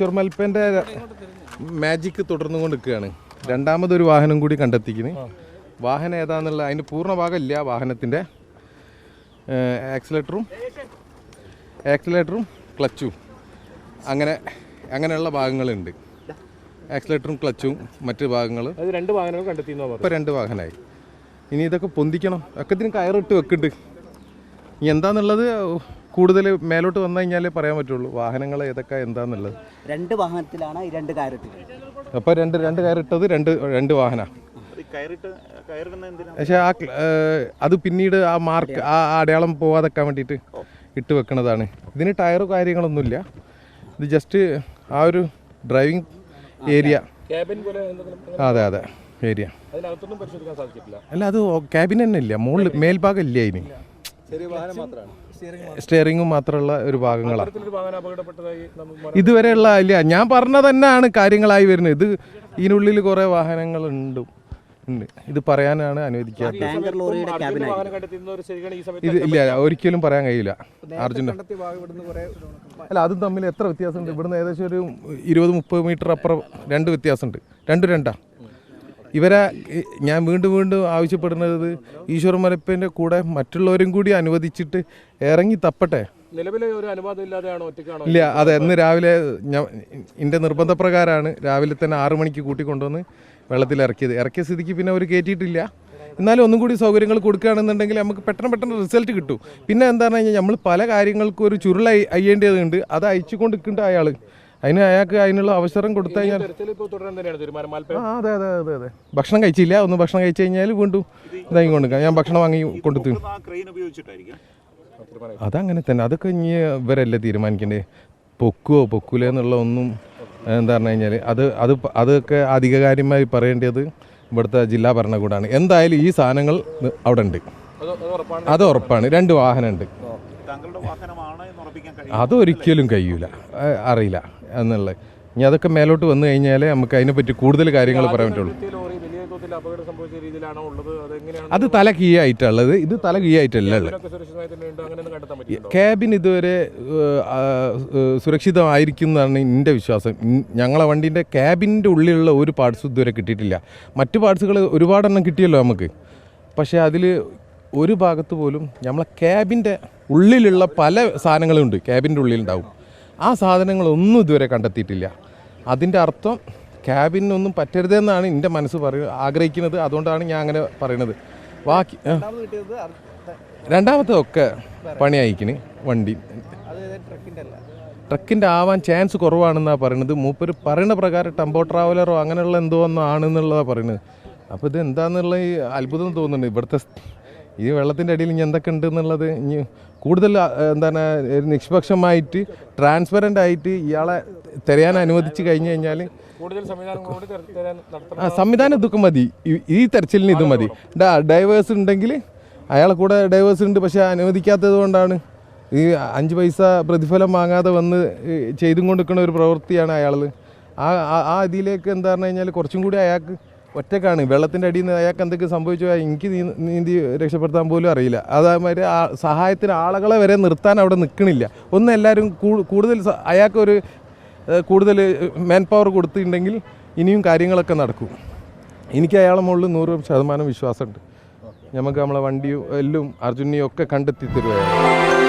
ചുർമൽപ്പന്റെ magic തുടർന്നു കൊണ്ടിരിക്കുകയാണ് രണ്ടാമതൊരു വാഹനം കൂടി കണ്ടെത്തിക്കുന്നു വാഹനം ഏതാന്നുള്ള അതിന് പൂർണ ഭാഗമില്ല വാഹനത്തിന്റെ. ആക്സിലേറ്ററും ആക്സിലേറ്ററും ക്ലച്ചും അങ്ങനെ അങ്ങനെയുള്ള ഭാഗങ്ങളുണ്ട്. ആക്സിലേറ്ററും ക്ലച്ചും മറ്റ് ഭാഗങ്ങൾ രണ്ട് വാഹനങ്ങൾ കണ്ടെത്തി ഇപ്പം ഇപ്പോൾ രണ്ട് വാഹനമായി. ഇനി ഇതൊക്കെ പൊന്തിക്കണം. ഒക്കെ ഇതിന് കയറിട്ട് വെക്കുന്നുണ്ട്. ഇനി എന്താന്നുള്ളത് കൂടുതൽ മേലോട്ട് വന്നു കഴിഞ്ഞാലേ പറയാൻ പറ്റുള്ളൂ. വാഹനങ്ങൾ ഏതൊക്കെ എന്താന്നുള്ളത്. രണ്ട് വാഹനത്തിലാണ് ഈ രണ്ട് കയറിട്ട് അപ്പോൾ രണ്ട് രണ്ട് കയറിട്ടത് രണ്ട് രണ്ട് വാഹന. കയറിട്ട് കയറുന്ന എന്തിനാ? പക്ഷേ ആ അത് പിന്നീട് ആ മാർക്ക് ആ അടയാളം പോവാതെക്കാൻ വേണ്ടിയിട്ട് ഇട്ട് വെക്കണതാണ്. ഇതിന് ടയറ് കാര്യങ്ങളൊന്നുമില്ല. ഇത് ജസ്റ്റ് ആ ഒരു ഡ്രൈവിംഗ് ഏരിയ. അതെ അതെ ഏരിയ. അല്ല അത് ക്യാബിൻ തന്നെ ഇല്ല. മുകളിൽ മേൽഭാഗം ഇല്ല അതിന് സ്റ്റിയറിംഗും മാത്രമുള്ള ഒരു ഭാഗങ്ങളാണ് ഇതുവരെയുള്ള ഇല്ല ഞാൻ പറഞ്ഞ തന്നെയാണ് കാര്യങ്ങളായി വരുന്നത്. ഇത് ഇതിനുള്ളിൽ കുറേ വാഹനങ്ങളുണ്ട്. ഉണ്ട്. ഇത് പറയാനാണ് അനുവദിക്കാത്തത്. ഇത് ഇല്ല ഒരിക്കലും പറയാൻ കഴിയില്ല അർജുന. അല്ല അതും തമ്മിൽ എത്ര വ്യത്യാസമുണ്ട്? ഇവിടുന്ന് ഏകദേശം ഒരു ഇരുപത് മുപ്പത് മീറ്റർ അപ്പുറം രണ്ട് വ്യത്യാസമുണ്ട്. രണ്ടു രണ്ടാ. ഇവരെ ഞാൻ വീണ്ടും വീണ്ടും ആവശ്യപ്പെടുന്നത് ഈശ്വർ മലപ്പേന്റെ കൂടെ മറ്റുള്ളവരും കൂടി അനുവദിച്ചിട്ട് ഇറങ്ങി തപ്പട്ടെ. നിലവിലെ ഒരു അനുവാദം ഇല്ലാതെയാണോ ഒറ്റയ്ക്കാണോ? ഇല്ല അതെ ഇന്ന് രാവിലെ ഞാൻ എന്റെ നിർബന്ധപ്രകാരമാണ് രാവിലെ തന്നെ ആറു മണിക്ക് കൂട്ടിക്കൊണ്ടുവന്ന് വെള്ളത്തിൽ ഇറക്കിയത്. ഇറക്കിയ സ്ഥിതിക്ക് പിന്നെ അവർ കയറ്റിയിട്ടില്ല എന്നാലും ഒന്നും കൂടി സൗകര്യങ്ങൾ കൊടുക്കുകയാണെന്നുണ്ടെങ്കിൽ നമുക്ക് പെട്ടെന്ന് പെട്ടെന്ന് റിസൾട്ട് കിട്ടും. പിന്നെ എന്താണെന്ന് കഴിഞ്ഞാൽ നമ്മൾ പല കാര്യങ്ങൾക്കും ഒരു ചുരുൾ അയ- അയ്യേണ്ടതുണ്ട്. അത് അയച്ചുകൊണ്ടിരിക്കേണ്ട അയാൾ അതിന് അയാൾക്ക് അതിനുള്ള അവസരം കൊടുത്തു കഴിഞ്ഞാൽ ആ അതെ അതെ അതെ അതെ. ഭക്ഷണം കഴിച്ചില്ല. ഒന്ന് ഭക്ഷണം കഴിച്ചു കഴിഞ്ഞാൽ വീണ്ടും ഇതായി കൊണ്ടുക്കാം ഞാൻ ഭക്ഷണം വാങ്ങി കൊടുത്തു ആ ക്രെയിൻ ഉപയോഗിച്ചിട്ടായിരിക്കും. അതങ്ങനെ തന്നെ. അതൊക്കെ ഇനി ഇവരല്ലേ തീരുമാനിക്കണ്ടേ? പൊക്കുവോ പൊക്കൂലോ എന്നുള്ള ഒന്നും എന്താ പറഞ്ഞു കഴിഞ്ഞാൽ അത് അത് അതൊക്കെ അധികകാര്യമായി പറയേണ്ടത് ഇവിടുത്തെ ജില്ലാ ഭരണകൂടമാണ് എന്തായാലും ഈ സാധനങ്ങൾ അവിടെ ഉണ്ട് അത് അത് ഉറപ്പാണ്. അത് ഉറപ്പാണ്. രണ്ട് വാഹനമുണ്ട്. അതൊരിക്കലും കഴിയൂല. അറിയില്ല എന്നുള്ളത് ഇനി അതൊക്കെ മേലോട്ട് വന്നു കഴിഞ്ഞാൽ നമുക്ക് അതിനെപ്പറ്റി കൂടുതൽ കാര്യങ്ങൾ പറയാൻ പറ്റുള്ളൂ. വലിയ ലോറി വലിയ തോതിൽ അപകടം സംഭവിച്ച രീതിയിലാണോ ഉള്ളത്? അതെങ്ങനെയാണ് അത് തല കീ ആയിട്ടുള്ളത് ഇത് തല കീ ആയിട്ടല്ല ഉള്ളത് ക്യാബിൻ ഇതുവരെ സുരക്ഷിതമായിരിക്കും എന്നാണ് എന്റെ വിശ്വാസം. ഞങ്ങളെ വണ്ടീന്റെ ക്യാബിന്റെ ഉള്ളിലുള്ള ഒരു പാർട്സ് ഇതുവരെ കിട്ടിയിട്ടില്ല. മറ്റു പാർട്സുകൾ ഒരുപാടെണ്ണം കിട്ടിയല്ലോ നമുക്ക്. പക്ഷേ അതിൽ ഒരു ഭാഗത്ത് പോലും നമ്മളെ ക്യാബിന്റെ ഉള്ളിലുള്ള പല സാധനങ്ങളുണ്ട്. ക്യാബിന്റെ ഉള്ളിലുണ്ടാവും. ആ സാധനങ്ങളൊന്നും ഇതുവരെ കണ്ടെത്തിയിട്ടില്ല. അതിന്റെ അർത്ഥം ക്യാബിനൊന്നും പറ്റരുതെന്നാണ് എന്റെ മനസ്സ് പറയ ആഗ്രഹിക്കുന്നത്. അതുകൊണ്ടാണ് ഞാൻ അങ്ങനെ പറയുന്നത് ബാക്കി. രണ്ടാമത്തെ ഒക്കെ പണി വണ്ടി. ട്രക്കിന്റെ ആവാൻ ചാൻസ് കുറവാണെന്നാണ് പറയുന്നത് മൂപ്പർ പറയുന്ന പ്രകാരം ടെമ്പോ ട്രാവലറോ അങ്ങനെയുള്ള എന്തോ ഒന്നോ ആണെന്നുള്ളതാണ് പറയുന്നത് അപ്പോൾ ഇത് എന്താണെന്നുള്ള ഈ അത്ഭുതം തോന്നുന്നുണ്ട്. ഇവിടുത്തെ ഈ വെള്ളത്തിന്റെ അടിയിൽ ഇനി എന്തൊക്കെ ഉണ്ട് എന്നുള്ളത് ഇനി കൂടുതൽ എന്താണ് നിഷ്പക്ഷമായിട്ട് ട്രാൻസ്പെറന്റ് ആയിട്ട് ഇയാളെ തിരയാൻ അനുവദിച്ച് കഴിഞ്ഞു കഴിഞ്ഞാൽ ആ സംവിധാനം ഇതൊക്കെ മതി. ഈ- തെരച്ചിലിന് ഇത് മതി. ഡൈവേഴ്സ് ഉണ്ടെങ്കിൽ അയാളെ കൂടെ ഡൈവേഴ്സ് ഉണ്ട് പക്ഷേ അനുവദിക്കാത്തത് കൊണ്ടാണ് ഈ അഞ്ച് പൈസ പ്രതിഫലം വാങ്ങാതെ വന്ന് ചെയ്തും കൊണ്ടിരിക്കുന്ന ഒരു പ്രവൃത്തിയാണ് അയാൾ ആ ആ- ആ ഇതിലേക്ക് എന്താ പറഞ്ഞു കഴിഞ്ഞാൽ കുറച്ചും കൂടി അയാൾക്ക് ഒറ്റക്കാണ്. വെള്ളത്തിന്റെ അടിയിൽ നിന്ന് അയാൾക്ക് എന്തൊക്കെ സംഭവിച്ചു എനിക്ക് നീന്തി രക്ഷപ്പെടുത്താൻ പോലും അറിയില്ല. അതേമാതിരി ആ സഹായത്തിന് ആളുകളെ വരെ നിർത്താൻ അവിടെ നിൽക്കണില്ല ഒന്ന് എല്ലാവരും കൂടുതൽ അയാൾക്കൊരു കൂടുതൽ മാൻ പവർ കൊടുത്തിട്ടുണ്ടെങ്കിൽ ഇനിയും കാര്യങ്ങളൊക്കെ നടക്കും. എനിക്ക് അയാളെ മുകളിൽ നൂറ് ശതമാനം വിശ്വാസമുണ്ട്. നമുക്ക് നമ്മളെ വണ്ടിയും എല്ലാം അർജുനെയും ഒക്കെ കണ്ടെത്തി തരുവായിരുന്നു